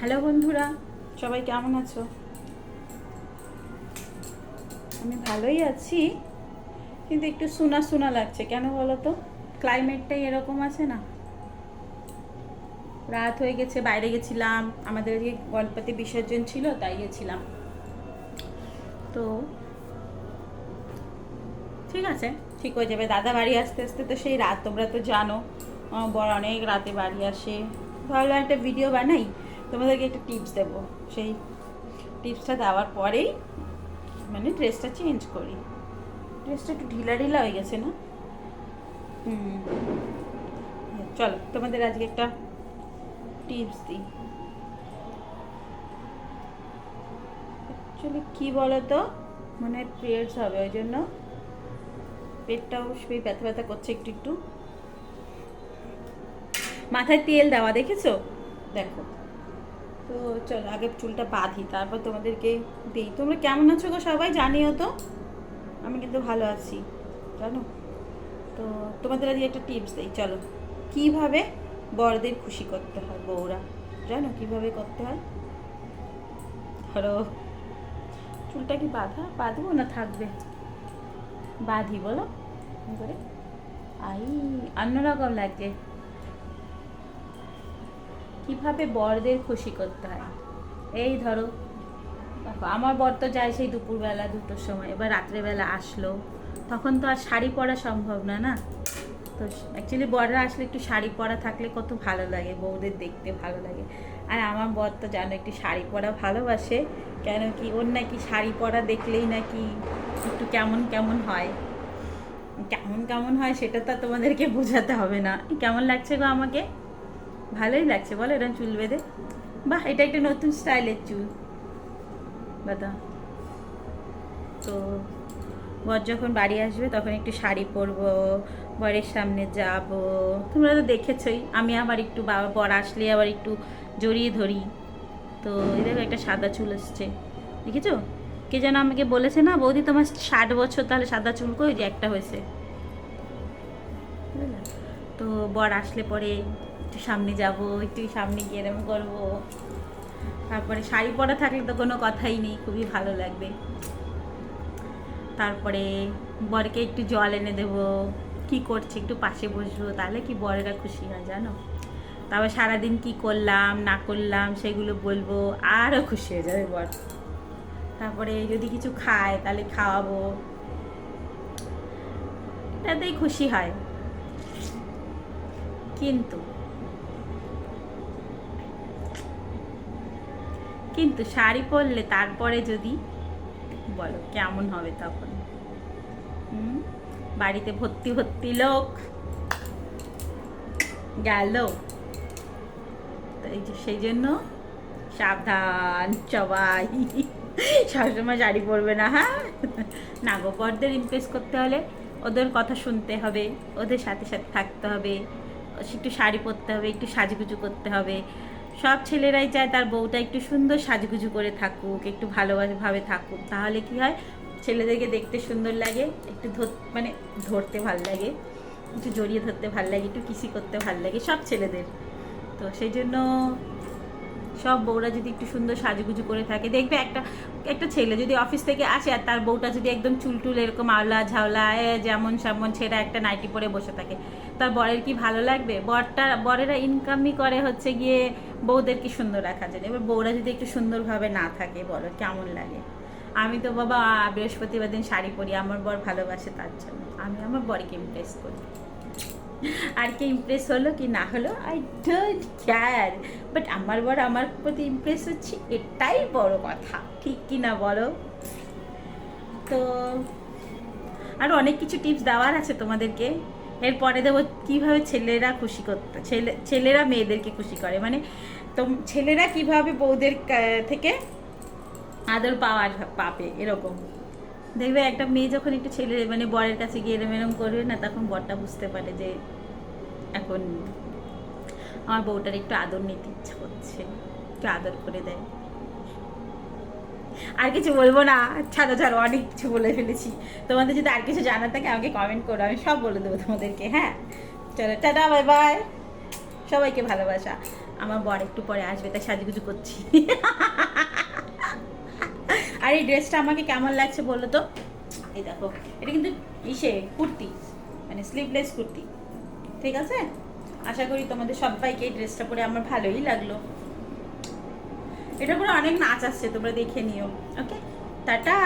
Hello বন্ধুরা, সবাই কেমন আছো? আমি ভালোই আছি, কিন্তু একটু শোনা শোনা লাগছে। কেন বলো তো? ক্লাইমেটটাই এরকম আছে না? রাত হয়ে গেছে, বাইরে গেছিলাম। আমাদের আজকে গণপতি বিসর্জন ছিল, তাই গেছিলাম। তো ঠিক আছে, ঠিক হয়ে যাবে। দাদা বাড়ি আসতে আসতে তো সেই রাত, তোমরা তো জানো। বড় অনেক রাতে বাড়ি আসে। ভাবলাম একটা ভিডিও বানাই। তোমাদেরকে একটা টিপস দেবো। সেই টিপসটা দেওয়ার পরেই মানে ড্রেসটা চেঞ্জ করি। ড্রেসটা একটু ঢিলা ঢিলা হয়ে গেছে না? হুম। চলো, তোমাদের আজকে একটা টিপস দিই। অ্যাকচুয়ালি কী বলো তো মানে পিরিয়ডস হবে, ওই জন্য পেটটাও সেই ব্যথা ব্যথা করছে একটু একটু। মাথায় তেল দেওয়া, দেখেছ? দেখো। তো চলো আগে চুলটা বাঁধি, তারপর তোমাদেরকে দিই। তোমরা কেমন আছো গো? সবাই জানিও তো। আমি কিন্তু ভালো আছি, জানো? তো তোমাদের আজকে একটা টিপস দিই, চলো। কীভাবে বড়দের খুশি করতে হয় বউরা? জানো কীভাবে করতে হয়? ধরো, চুলটা কি বাঁধা? বাঁধবো না থাকবে? বাঁধি বলো। করে? আই, অন্যরকম লাগছে। কীভাবে বরদের খুশি করতে হয়? এই ধরো আমার বর তো যায় সেই দুপুরবেলা, দুটোর সময়, এবার রাত্রেবেলা আসলো। তখন তো আর শাড়ি পরা সম্ভব না না? তো অ্যাকচুয়ালি বররা আসলে একটু শাড়ি পরা থাকলে কত ভালো লাগে, বউদের দেখতে ভালো লাগে। আর আমার বর তো জানো একটু শাড়ি পরা ভালোবাসে, কেন কি ওর নাকি শাড়ি পরা দেখলেই নাকি একটু কেমন কেমন হয়। কেমন কেমন হয় সেটা তো তোমাদেরকে বোঝাতে হবে না। কেমন লাগছে গো আমাকে? ভালোই লাগছে, বলো এরকম চুল বেঁধে। বাহ, এটা একটা নতুন স্টাইলের চুল। বাদা তো, বর যখন বাড়ি আসবে, তখন একটু শাড়ি পরবো, বরের সামনে যাব। তোমরা তো দেখেছই, আমি আবার একটু বাবা বর আসলে আবার একটু জড়িয়ে ধরি। তো, এই দেখো একটা সাদা চুল আসছে দেখেছ? কে যেন আমাকে বলেছে না, বৌদি তোমার ষাট বছর, তাহলে সাদা চুল কই? যে একটা হয়েছে? তো, বর আসলে পরে একটু সামনে যাব, একটু সামনে গিয়ে এরম করব। তারপরে শাড়ি পরা থাকলে তো কোনো কথাই নেই, খুবই ভালো লাগবে। তারপরে বরকে একটু জল এনে দেবো, কি করছে, একটু পাশে বসবো, তাহলে কি বরেরা খুশি হয় জানো? তারপর সারাদিন কি করলাম, না করলাম, সেগুলো বলব, আরও খুশি হয়ে যাবে বর। তারপরে যদি কিছু খায়, তাহলে খাওয়াবো। এটাতেই খুশি হয়। কিন্তু কিন্তু শাড়ি পরলে তারপরে যদি, বলো কেমন হবে তখন? বাড়িতে ভর্তি ভর্তি লোক গেল। সেই জন্য সাবধান সবাই। সবসময় শাড়ি পরবে না হ্যাঁ? না গো ইমপ্রেস করতে হলে ওদের কথা শুনতে হবে, ওদের সাথে সাথে থাকতে হবে, একটু শাড়ি পরতে হবে, একটু সাজুগুজু করতে হবে। সব ছেলেরাই চায় তার বউটা একটু সুন্দর সাজগুজু করে থাকুক, একটু ভালোভাবে থাকুক। তাহলে কি হয়? ছেলেদেরকে দেখতে সুন্দর লাগে, একটু ধর মানে ধরতে ভালো লাগে, একটু জড়িয়ে ধরতে ভালো লাগে, একটু কিসি করতে ভালো লাগে, সব ছেলেদের। তো সেই জন্য সব বউরা যদি একটু সুন্দর সাজুগুজু করে থাকে, দেখবে একটা একটা ছেলে যদি অফিস থেকে আসে আর তার বউটা যদি একদম চুলটুল এরকম আওলা ঝাওলা যেমন সেমন ছেঁড়া একটা নাইটি পরে বসে থাকে, তার বরের কি ভালো লাগবে? বরটা, বরেরা ইনকামই করে হচ্ছে গিয়ে বউদেরকে সুন্দর রাখার জন্য? এবার বউরা যদি একটু সুন্দরভাবে না থাকে, বলো কেমন লাগে? আমি তো বাবা বৃহস্পতিবার দিন শাড়ি পরি, আমার বর ভালোবাসে তার জন্য। আমি আমার বরকে ইমপ্রেস করি। আর কি ইমপ্রেস হলো কি না হলো আই ডোন্ট কেয়ার বাট আমার বর আমার প্রতি ইমপ্রেস হচ্ছে, এটাই বড় কথা। ঠিক কি না বলো? তো আরও অনেক কিছু টিপস দেওয়ার আছে তোমাদেরকে। এরপরে দেবো কীভাবে ছেলেরা খুশি করতে, ছেলে, ছেলেরা মেয়েদেরকে খুশি করে। মানে তো ছেলেরা কীভাবে বউদের থেকে আদর পাওয়ার পাবে, এরকম। দেখবে একটা মেয়ে যখন একটু ছেলে মানে বরের কাছে গিয়ে এরম এরম করবে না, তখন বরটা বুঝতে পারে যে এখন আমার বউটার একটু আদর নিতে ইচ্ছে করছে, একটু আদর করে দেয়। আর কিছু বলব না, ছাড়ো ছাড়ো, অনেক কিছু বলে ফেলেছি। তোমাদের যদি আর কিছু জানার থাকে আমাকে কমেন্ট করো, আমি সব বলে দেবো তোমাদেরকে হ্যাঁ? চলো, টাটা বাই বাই সবাইকে ভালোবাসা। আমার বর একটু পরে আসবে, তাই সাজুগুজু করছি। আর এই ড্রেসটা আমাকে কেমন লাগছে বলো তো? এই দেখো, এটা কিন্তু ইসে, কুর্তি মানে স্লিভলেস কুর্তি। ঠিক আছে? আশা করি তোমাদের সবাইকে এই ড্রেসটা পরে আমার ভালোই লাগল। এটা পরে অনেক নাচ আসছে, তোমরা দেখে নিও ওকে টাটা!